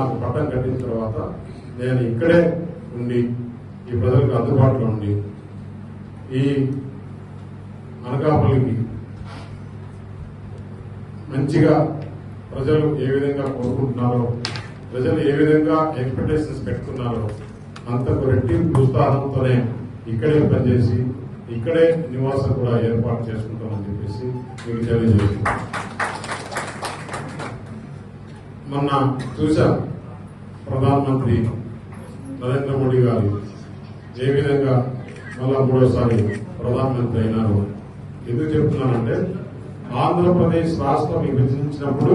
నాకు పట్టం కట్టిన తర్వాత నేను ఇక్కడే ఉండి ఈ ప్రజలకు అందుబాటులో ఉండి ఈ అనకాపల్లికి మంచిగా ప్రజలు ఏ విధంగా కోరుకుంటున్నారో ప్రజలు ఏ విధంగా ఎక్స్పెక్టేషన్స్ పెట్టుకున్నారో అంతకు రెట్టింపు ఉత్సాహంతోనే ఇక్కడే పనిచేసి ఇక్కడే నివాసం కూడా ఏర్పాటు చేసుకుంటామని చెప్పేసి మీకు తెలియజేస్తున్నాను. మొన్న చూశాం. ప్రధానమంత్రి నరేంద్ర మోడీ గారు ఏ విధంగా మళ్ళా మూడోసారి ప్రధానమంత్రి అయినారు? ఎందుకు చెప్తున్నానంటే ఆంధ్రప్రదేశ్ రాష్ట్రం విభజించినప్పుడు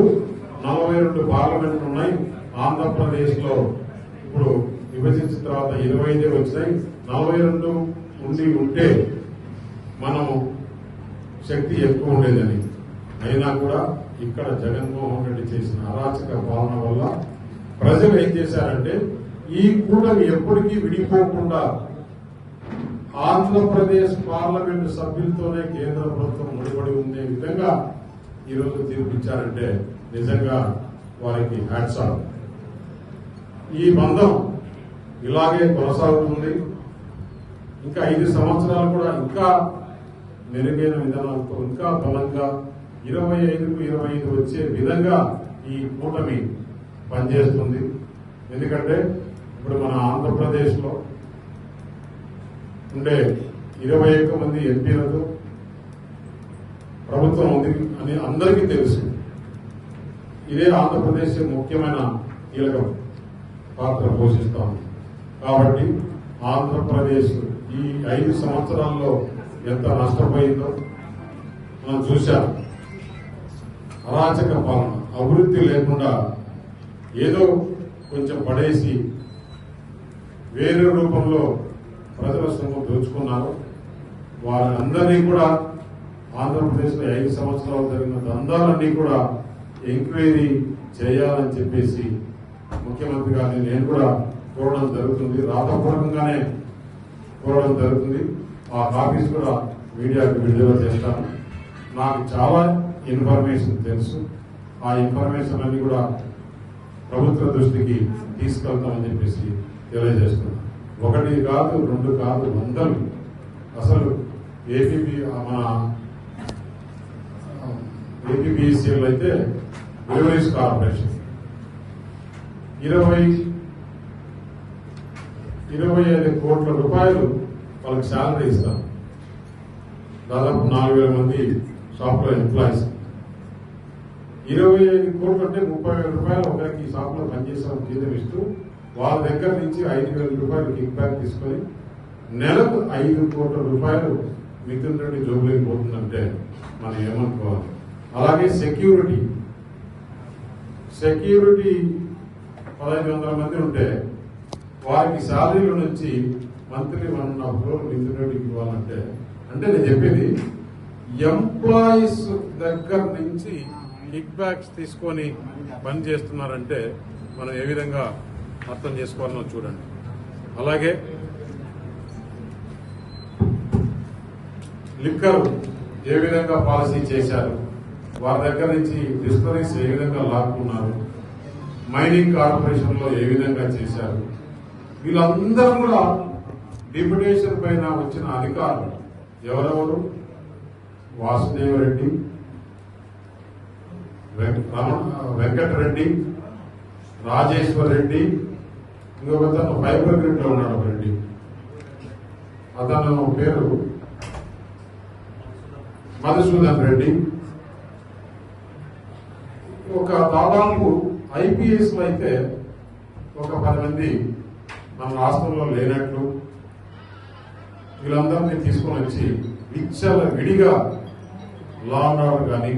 నలభై రెండు పార్లమెంట్లు ఉన్నాయి. ఆంధ్రప్రదేశ్లో ఇప్పుడు విభజించిన తర్వాత ఇరవై ఐదే వచ్చినాయి. నలభై రెండు ఉండి ఉంటే మనం శక్తి ఎక్కువ ఉండేదని. అయినా కూడా ఇక్కడ జగన్మోహన్ రెడ్డి చేసిన అరాచక పాలన వల్ల ప్రజలు ఏం చేశారంటే ఈ కూటమి ఎప్పటికీ విడిపోకుండా ఆంధ్రప్రదేశ్ పార్లమెంటు సభ్యులతోనే కేంద్ర ప్రభుత్వం ముడిపడి ఉండే విధంగా ఈరోజు తీర్పిచ్చారంటే నిజంగా వారికి హ్యాట్సాప్ ఈ బంధం ఇలాగే కొనసాగుతుంది. ఇంకా ఐదు సంవత్సరాలు కూడా ఇంకా మెరుగైన విధానాలతో ఇంకా బలంగా ఇరవై ఐదుకు ఇరవై ఐదు వచ్చే విధంగా ఈ కూటమి పనిచేస్తుంది. ఎందుకంటే ఇప్పుడు మన ఆంధ్రప్రదేశ్లో ఉండే ఇరవై ఒక్క మంది ఎంపీలతో ప్రభుత్వం ఉంది అని అందరికీ తెలుసు. ఇదే ఆంధ్రప్రదేశ్ ముఖ్యమైన కీలక పాత్ర పోషిస్తాం కాబట్టి ఆంధ్రప్రదేశ్ ఈ ఐదు సంవత్సరాల్లో ఎంత నష్టపోయిందో మనం చూశాం. అరాచక పాలన అభివృద్ధి లేకుండా ఏదో కొంచెం పడేసి వేరే రూపంలో ప్రజల సొమ్ము దోచుకున్నారు. వారందరినీ కూడా ఆంధ్రప్రదేశ్లో ఐదు సంవత్సరాలు జరిగిన దందాలన్నీ కూడా ఎంక్వైరీ చేయాలని చెప్పేసి ముఖ్యమంత్రి గారిని నేను కూడా కోరడం జరుగుతుంది. రాతపూర్వకంగానే కోరడం జరుగుతుంది. ఆ కాపీస్ కూడా మీడియాకు విడుదల చేస్తాను. నాకు చాలా ఇన్ఫర్మేషన్ తెలుసు. ఆ ఇన్ఫర్మేషన్ అన్ని కూడా ప్రభుత్వ దృష్టికి తీసుకెళ్తామని చెప్పేసి తెలియజేస్తున్నాం. ఒకటి కాదు రెండు కాదు వందలు. అసలు ఏపీ మన ఏపీబీసీలు అయితే బ్రివరీస్ కార్పొరేషన్. ఇరవై ఇరవై ఐదు కోట్ల రూపాయలు వాళ్ళకి శాలరీ ఇస్తాం. దాదాపు నాలుగు వేల మంది సాఫ్ట్వేర్ ఎంప్లాయీస్ ఇరవై ఐదు కోట్ల అంటే ముప్పై వేల రూపాయలు ఒకరికి ఈ షాప్లో పనిచేసిన జీతం ఇస్తూ వాళ్ళ దగ్గర నుంచి ఐదు వేల రూపాయలు కిక్ బ్యాక్ తీసుకొని నెలకు ఐదు కోట్ల రూపాయలు మిథున్ రెడ్డి జోబులకి పోతుందంటే మనం ఏమనుకోవాలి? అలాగే సెక్యూరిటీ సెక్యూరిటీ పదహైదు వందల మంది ఉంటే వారికి శాలరీల నుంచి monthly one and half crore Mithun రెడ్డికి ఇవ్వాలంటే అంటే నేను చెప్పేది ఎంప్లాయీస్ దగ్గర నుంచి కిక్ బ్యాక్స్ తీసుకొని పని చేస్తున్నారంటే మనం ఏ విధంగా అర్థం చేసుకోవాలనో చూడండి. అలాగే లిక్కర్ ఏ విధంగా పాలసీ చేశారు వారి దగ్గర నుంచి డిస్టరీస్ ఏ విధంగా లాక్కున్నారు మైనింగ్ కార్పొరేషన్లో ఏ విధంగా చేశారు వీళ్ళందరూ కూడా డిప్యుటేషన్ పైన వచ్చిన అధికారులు ఎవరెవరు వాసుదేవరెడ్డి వెంకటరెడ్డి రాజేశ్వర్ రెడ్డి ఇంకొక అతను ఫైబర్ గ్రిడ్లో ఉన్నాడు ఒక రెడ్డి అతను పేరు మధుసూదన్ రెడ్డి. ఒక దాదాపు ఐపీఎస్ అయితే ఒక పది మంది మన రాష్ట్రంలో లేనట్లు వీళ్ళందరినీ తీసుకొని వచ్చి విచ్చల విడిగా లా అండ్ ఆర్డర్ కానీ